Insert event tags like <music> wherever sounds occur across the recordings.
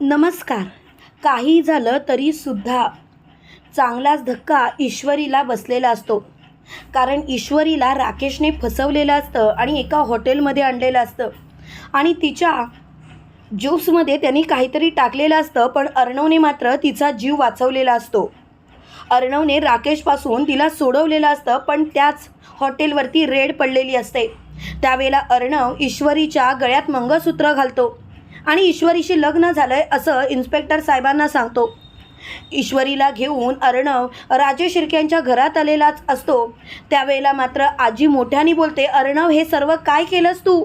नमस्कार. काही झालं तरी सुद्धा चांगलाच धक्का ईश्वरीला बसलेला असतो. कारण ईश्वरीला राकेशने फसवलेलं असतं आणि एका हॉटेलमध्ये आणलेलं असतं. आणि तिच्या ज्यूसमध्ये त्यांनी काहीतरी टाकलेलं असतं पण अर्णवने मात्र तिचा जीव वाचवलेला असतो. अर्णवने राकेशपासून तिला सोडवलेलं असतं पण त्याच हॉटेलवरती रेड पडलेली असते. त्यावेळेला अर्णव ईश्वरीच्या गळ्यात मंगळसूत्र घालतो. आणि ईश्वरीशी लग्न झालंय असं इन्स्पेक्टर साहेबांना सांगतो. ईश्वरीला घेऊन अर्णव राजे शिर्क्यांच्या घरात आलेलाच असतो. त्यावेळेला मात्र आजी मोठ्याने बोलते अर्णव हे सर्व काय केलंस तू?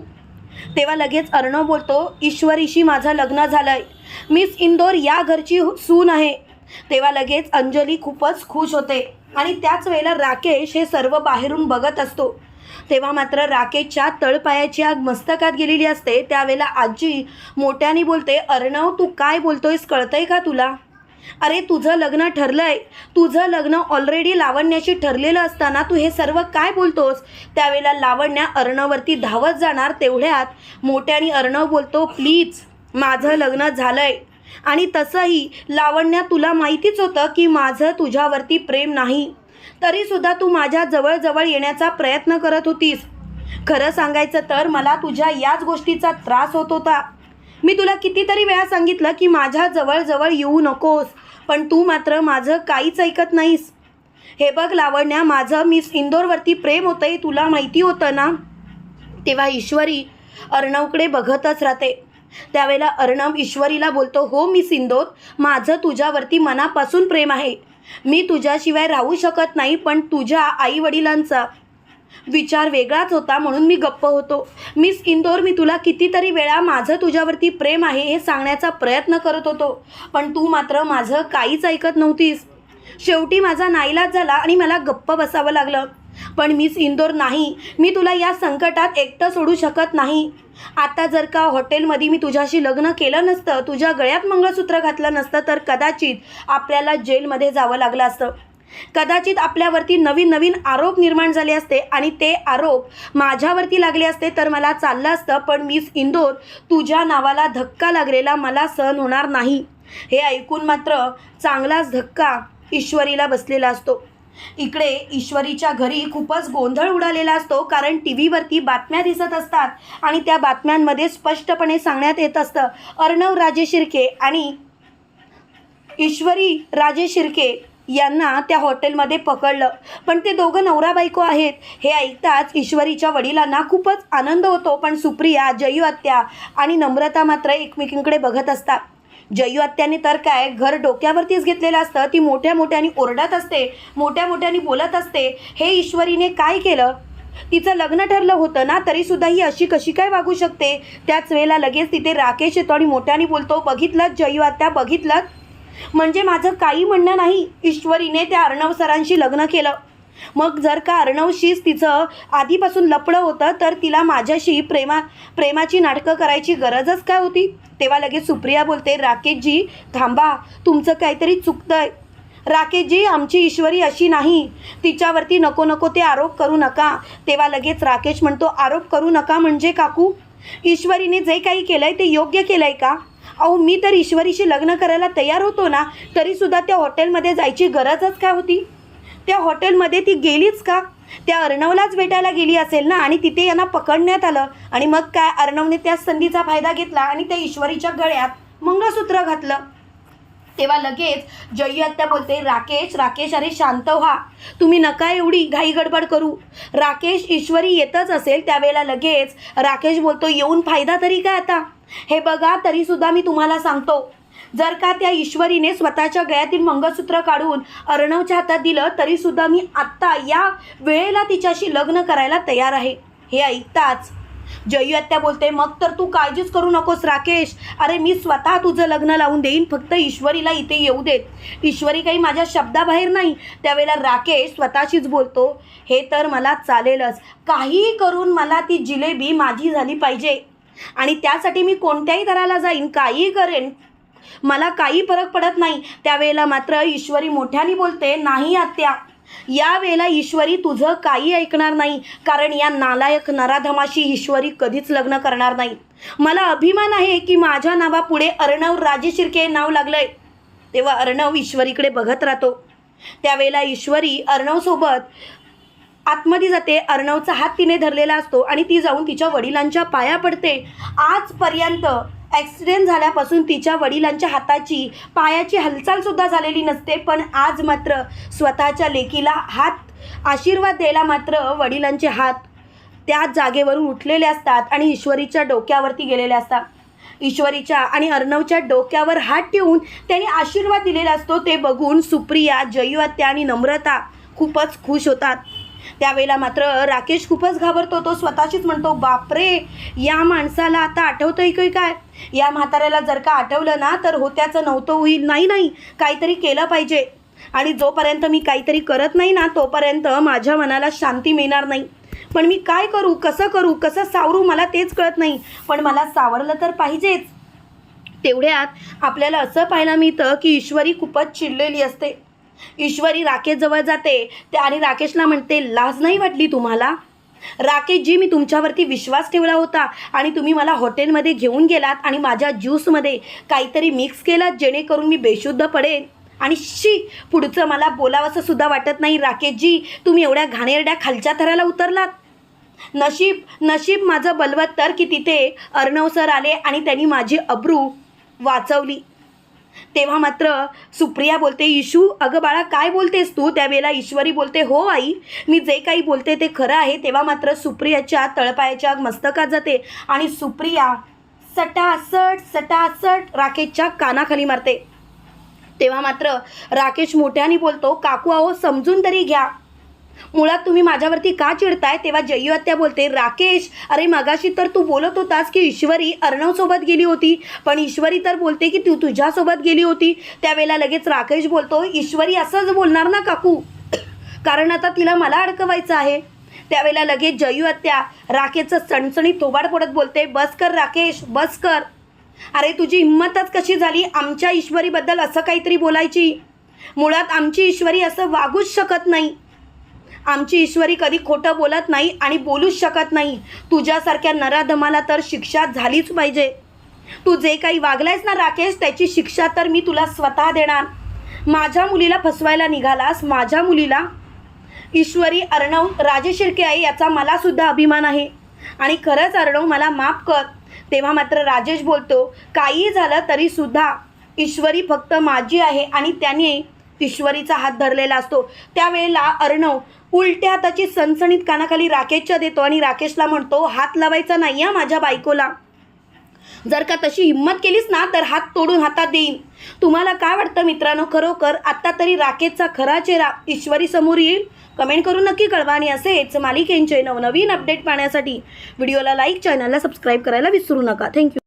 तेव्हा लगेच अर्णव बोलतो ईश्वरीशी माझं लग्न झालंय. मिस इंदोर या घरची सून आहे. तेव्हा लगेच अंजली खूपच खुश होते आणि त्याच वेळेला राकेश हे सर्व बाहेरून बघत असतो. तेव्हा मात्र राकेशच्या तळपायाची आग मस्तकात गेलेली असते. त्यावेळेला आजी मोठ्याने बोलते अर्णव तू काय बोलतोयस? कळतंय का तुला? अरे तुझं लग्न ठरलंय. तुझं लग्न ऑलरेडी लावण्याशी ठरलेलं असताना तू हे सर्व काय बोलतोस? त्यावेळेला लावण्या अर्णवरती धावत जाणार. तेवढ्यात मोठ्याने अर्णव बोलतो प्लीज माझं लग्न झालंय. आणि तसंही लावण्या तुला माहितीच होतं की माझं तुझ्यावरती प्रेम नाही. तरीसुद्धा तू माझ्या जवळजवळ येण्याचा प्रयत्न करत होतीस. खरं सांगायचं तर मला तुझ्या याच गोष्टीचा त्रास होत होता. मी तुला कितीतरी वेळा सांगितलं की माझ्या जवळजवळ येऊ नकोस पण तू मात्र माझं काहीच ऐकत नाहीस. हे बघ लावण्या माझं मिस इंदोरवरती प्रेम होतं हे तुला माहिती होतं ना? तेव्हा ईश्वरी अर्णवकडे बघतच राहते. त्यावेळेला अर्णव ईश्वरीला बोलतो हो मिस इंदोर माझं तुझ्यावरती मनापासून प्रेम आहे. मी तुझ्याशिवाय राहू शकत नाही पण तुझ्या आईवडिलांचा विचार वेगळाच होता म्हणून मी गप्प होतो. मिस इंदोर मी तुला कितीतरी वेळा माझं तुझ्यावरती प्रेम आहे हे सांगण्याचा प्रयत्न करत होतो पण तू मात्र माझं काहीच ऐकत नव्हतीस. शेवटी माझा नाईलाज झाला आणि मला गप्प बसावं लागलं. पण मिस इंदोर नाही. मी तुला या संकटात एकटं सोडू शकत नाही. आता जर का हॉटेलमध्ये मी तुझ्याशी लग्न केलं नसतं तुझ्या गळ्यात मंगळसूत्र घातलं नसतं तर कदाचित आपल्याला जेलमध्ये जावं लागलं असतं. कदाचित आपल्यावरती नवीन नवीन आरोप निर्माण झाले असते आणि ते आरोप माझ्यावरती लागले असते तर मला चाललं असतं पण मिस इंदोर तुझ्या नावाला धक्का लागलेला मला सहन होणार नाही. हे ऐकून मात्र चांगलाच धक्का ईश्वरीला बसलेला असतो. इकडे ईश्वरीच्या घरी खूपच गोंधळ उडालेला असतो कारण टी व्हीवरती बातम्या दिसत असतात आणि त्या बातम्यांमध्ये स्पष्टपणे सांगण्यात येत असतं. अर्णव राजे शिर्के आणि ईश्वरी राजे शिर्के यांना त्या हॉटेलमध्ये पकडलं. पण ते दोघं नवरा बायको आहेत. हे ऐकताच ईश्वरीच्या वडिलांना खूपच आनंद होतो पण सुप्रिया जयू आत्या आणि नम्रता मात्र एकमेकींकडे बघत असतात. जयू आत्याने तर काय घर डोक्यावरतीच घेतलेलं असतं. ती मोठ्या मोठ्याने ओरडत असते मोठ्या मोठ्याने बोलत असते. हे ईश्वरीने काय केलं? तिचं लग्न ठरलं होतं ना तरीसुद्धा ही अशी कशी काय वागू शकते? त्याच वेळेला लगेच तिथे राकेश येतो आणि मोठ्याने बोलतो बघितलं जयू आत्या बघितलं? म्हणजे माझं काही म्हणणं नाही. ईश्वरीने त्या अर्णव सरांशी लग्न केलं. मग जर का अर्णवशीच तिचं आधीपासून लपडं होतं तर तिला माझ्याशी प्रेमा प्रेमाची नाटकं करायची गरजच काय होती? तेव्हा लगेच सुप्रिया बोलते राकेशजी थांबा तुमचं काहीतरी चुकतंय. राकेशजी आमची ईश्वरी अशी नाही. तिच्यावरती नको नको ते आरोप करू नका. तेव्हा लगेच राकेश म्हणतो आरोप करू नका म्हणजे काकू? ईश्वरीने जे काही केलंय ते योग्य केलंय का? अहो मी तर ईश्वरीशी लग्न करायला तयार होतो ना तरीसुद्धा त्या हॉटेलमध्ये जायची गरजच काय होती? त्या हॉटेलमध्ये ती गेलीच का? त्या अर्णवलाच भेटायला गेली असेल ना? आणि तिथे यांना पकडण्यात आलं. आणि मग काय? अर्णवने त्या संधीचा फायदा घेतला आणि त्या ईश्वरीच्या गळ्यात मंगळसूत्र घातलं. तेव्हा लगेच जयी आत्या बोलते राकेश राकेश अरे शांत व्हा. तुम्ही नका एवढी घाई गडबड करू. राकेश ईश्वरी येतच असेल त्यावेळेला लगेच. राकेश बोलतो येऊन फायदा तरी काय आता? हे बघा तरीसुद्धा मी तुम्हाला सांगतो. जर का त्या ईश्वरीने स्वतःच्या गळ्यातील मंगळसूत्र काढून अर्णवच्या हातात दिलं तरीसुद्धा मी आत्ता या वेळेला तिच्याशी लग्न करायला तयार आहे. हे ऐकताच जयू आत्या बोलते मग तर तू काळजीच करू नकोस राकेश. अरे मी स्वतः तुझं लग्न लावून देईन फक्त ईश्वरीला इथे येऊ देत. ईश्वरी काही माझ्या शब्दाबाहेर नाही. त्यावेळेला राकेश स्वतःशीच बोलतो हे तर मला चालेलच. काहीही करून मला ती जिलेबी माझी झाली पाहिजे. आणि त्यासाठी मी कोणत्याही दराला जाईन काहीही करेन. मला काही फरक पडत नाही. त्यावेळेला मात्र ईश्वरी मोठ्याने बोलते नाही आत्या. यावेळेला ईश्वरी तुझं काही ऐकणार नाही. कारण या नालायक नराधमाशी ईश्वरी कधीच लग्न करणार नाही. मला अभिमान आहे की माझ्या नावापुढे अर्णव राजे शिर्के हे नाव लागलंय. तेव्हा अर्णव ईश्वरीकडे बघत राहतो. त्यावेळेला ईश्वरी अर्णवसोबत आतमध्ये जाते. अर्णवचा हात तिने धरलेला असतो आणि ती जाऊन तिच्या वडिलांच्या पाया पडते. आजपर्यंत ॲक्सिडेंट झाल्यापासून तिच्या वडिलांच्या हाताची पायाची हालचालसुद्धा झालेली नसते पण आज मात्र स्वतःच्या लेकीला हात आशीर्वाद द्यायला मात्र वडिलांचे हात त्याच जागेवरून उठलेले असतात आणि ईश्वरीच्या डोक्यावरती गेलेले असतात. ईश्वरीच्या आणि अर्णवच्या डोक्यावर हात ठेवून त्यांनी आशीर्वाद दिलेला असतो ते बघून सुप्रिया जयू आणि नम्रता खूपच खुश होतात. त्यावेळेला मात्र राकेश खूपच घाबरतो. तो स्वतःशीच म्हणतो बापरे या माणसाला आता आठवतंय की काय? या म्हाताऱ्याला जर का आठवलं ना तर होत्याचं नव्हतं होईल. नाही नाही काहीतरी केलं पाहिजे. आणि जोपर्यंत मी काहीतरी करत नाही ना तोपर्यंत माझ्या मनाला शांती मिळणार नाही. पण मी काय करू कसं करू कसं सावरू मला तेच कळत नाही. पण मला सावरलं तर पाहिजेच. तेवढ्यात आपल्याला असं पाहायला मिळतं की ईश्वरी खूपच चिडलेली असते. ईश्वरी राकेशजवळ जाते. ते आणि राकेशला म्हणते लाज नाही वाटली तुम्हाला? राकेशजी मी तुमच्यावरती विश्वास ठेवला होता आणि तुम्ही मला हॉटेलमध्ये घेऊन गेलात आणि माझ्या ज्यूसमध्ये काहीतरी मिक्स केलात जेणेकरून मी बेशुद्ध पडेन. आणि शी पुढचं मला बोलावंसं सुद्धा वाटत नाही राकेशजी तुम्ही एवढ्या घाणेरड्या खालच्या थराला उतरलात. नशीब नशीब माझं बलवत्तर की तिथे अर्णव सर आले आणि त्यांनी माझी अब्रू वाचवली. तेव्हा मात्र सुप्रिया बोलते इशू अगं बाळा काय बोलतेस तू? त्यावेळेला ईश्वरी बोलते हो आई मी जे काही बोलते ते खरं आहे. तेव्हा मात्र सुप्रियाच्या तळपायाच्या मस्तकात जाते आणि सुप्रिया सटासट सटासट राकेशच्या कानाखाली मारते. तेव्हा मात्र राकेश मोठ्याने बोलतो काकू अहो समजून तरी घ्या. मुळात तुम्ही माझ्यावरती का चिडताय? तेव्हा जय्यू आत्या बोलते राकेश अरे मगाशी तर तू बोलत होतास की ईश्वरी अर्णवसोबत गेली होती. पण ईश्वरी तर बोलते की तू तुझ्यासोबत गेली होती. त्यावेळेला लगेच राकेश बोलतो ईश्वरी असंच बोलणार ना काकू? <clears throat> कारण आता तिला मला अडकवायचं आहे. त्यावेळेला लगेच जयू आत्या राकेशचं सणसणी थोबाड पडत बोलते बस कर राकेश बस कर. अरे तुझी हिंमतच कशी झाली आमच्या ईश्वरीबद्दल असं काहीतरी बोलायची? मुळात आमची ईश्वरी असं वागूच शकत नाही. आमची ईश्वरी कधी खोटं बोलत नाही आणि बोलूच शकत नाही. तुझ्यासारख्या नराधमाला तर शिक्षा झालीच पाहिजे. तू जे काही वागलायस ना राकेश त्याची शिक्षा तर मी तुला स्वतः देणार. माझ्या मुलीला फसवायला निघालास माझ्या मुलीला? ईश्वरी अर्णव राजे शिर्के आहे याचा मलासुद्धा अभिमान आहे. आणि खरंच अर्णव मला माफ कर. तेव्हा मात्र राजेश बोलतो काही झालं तरीसुद्धा ईश्वरी फक्त माझी आहे आणि त्याने ईश्वरीचा हात धरलेला असतो. त्यावेळेला अर्णव उलट्या हाताची सणसणीत कानाखाली राकेशच्या देतो आणि राकेशला म्हणतो हात लावायचा नाही हा माझ्या बायकोला. जर का तशी हिंमत केलीस ना तर हात तोडून हातात देईन. तुम्हाला काय वाटतं मित्रांनो? खरोखर आत्ता तरी राकेशचा खरा चेहरा ईश्वरी समोर येईल? कमेंट करून नक्की कळवा आणि असेच मालिकेंचे नवनवीन अपडेट पाहण्यासाठी व्हिडिओला लाईक चॅनलला सबस्क्राईब करायला विसरू नका. थँक्यू.